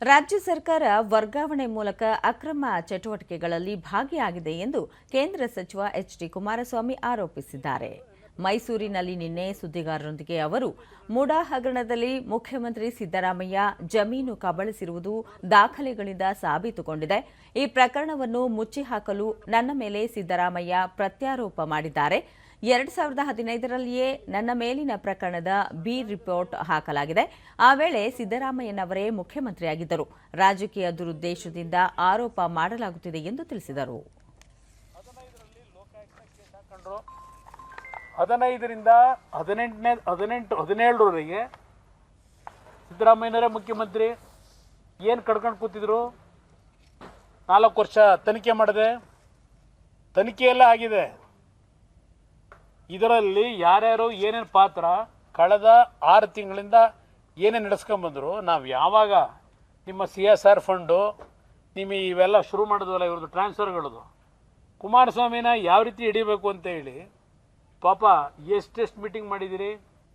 ರಾಜ್ಯ ಸರ್ಕಾರ ವರ್ಗಾವಣೆ ಮೂಲಕ ಅಕ್ರಮ ಚಟುವಟಿಕೆಗಳಲ್ಲಿ ಭಾಗಿಯಾಗಿದೆ ಎಂದು ಕೇಂದ್ರ ಸಚಿವ ಎಚ್ ಡಿ ಕುಮಾರಸ್ವಾಮಿ ಆರೋಪಿಸಿದ್ದಾರೆ. ಮೈಸೂರಿನಲ್ಲಿ ನಿನ್ನೆ ಸುದ್ದಿಗಾರರೊಂದಿಗೆ ಅವರು, ಮುಡಾ ಹಗರಣದಲ್ಲಿ ಮುಖ್ಯಮಂತ್ರಿ ಸಿದ್ದರಾಮಯ್ಯ ಜಮೀನು ಕಬಳಿಸಿರುವುದು ದಾಖಲೆಗಳಿಂದ ಸಾಬೀತುಗೊಂಡಿದೆ. ಈ ಪ್ರಕರಣವನ್ನು ಮುಚ್ಚಿಹಾಕಲು ನನ್ನ ಮೇಲೆ ಸಿದ್ದರಾಮಯ್ಯ ಪ್ರತ್ಯಾರೋಪ ಮಾಡಿದ್ದಾರೆ. ಎರಡ್ ಸಾವಿರದ ಹದಿನೈದರಲ್ಲಿಯೇ ನನ್ನ ಮೇಲಿನ ಪ್ರಕರಣದ ಬಿ ರಿಪೋರ್ಟ್ ಹಾಕಲಾಗಿದೆ. ಆ ವೇಳೆ ಸಿದ್ದರಾಮಯ್ಯನವರೇ ಮುಖ್ಯಮಂತ್ರಿಯಾಗಿದ್ದರು. ರಾಜಕೀಯ ದುರುದ್ದೇಶದಿಂದ ಆರೋಪ ಮಾಡಲಾಗುತ್ತಿದೆ ಎಂದು ತಿಳಿಸಿದರು. ಹದಿನೈದರಿಂದ ಹದಿನೆಂಟನೇ ಹದಿನೆಂಟು ಹದಿನೇಳರವರೆಗೆ ಸಿದ್ದರಾಮಯ್ಯನವರೇ ಮುಖ್ಯಮಂತ್ರಿ. ಏನು ಕಡ್ಕೊಂಡು ಕೂತಿದ್ರು? ನಾಲ್ಕು ವರ್ಷ ತನಿಖೆ ಮಾಡಿದೆ ತನಿಖೆ ಎಲ್ಲ ಆಗಿದೆ. ಇದರಲ್ಲಿ ಯಾರ್ಯಾರು ಏನೇನು ಪಾತ್ರ ಕಳೆದ ಆರು ತಿಂಗಳಿಂದ ಏನೇನು ನಡೆಸ್ಕೊಂಬಂದರು ನಾವು ಯಾವಾಗ ನಿಮ್ಮ ಸಿ ಎಸ್ ಆರ್ ಫಂಡು ನಿಮ್ಮ ಇವೆಲ್ಲ ಶುರು ಮಾಡಿದ್ವಲ್ಲ ಇವ್ರದ್ದು ಟ್ರಾನ್ಸ್ಫರ್ಗಳದು ಕುಮಾರಸ್ವಾಮಿನ ಯಾವ ರೀತಿ ಹಿಡಿಬೇಕು ಅಂತ ಹೇಳಿ, ಪಾಪ ಎಷ್ಟೆಷ್ಟು ಮೀಟಿಂಗ್ ಮಾಡಿದ್ದೀರಿ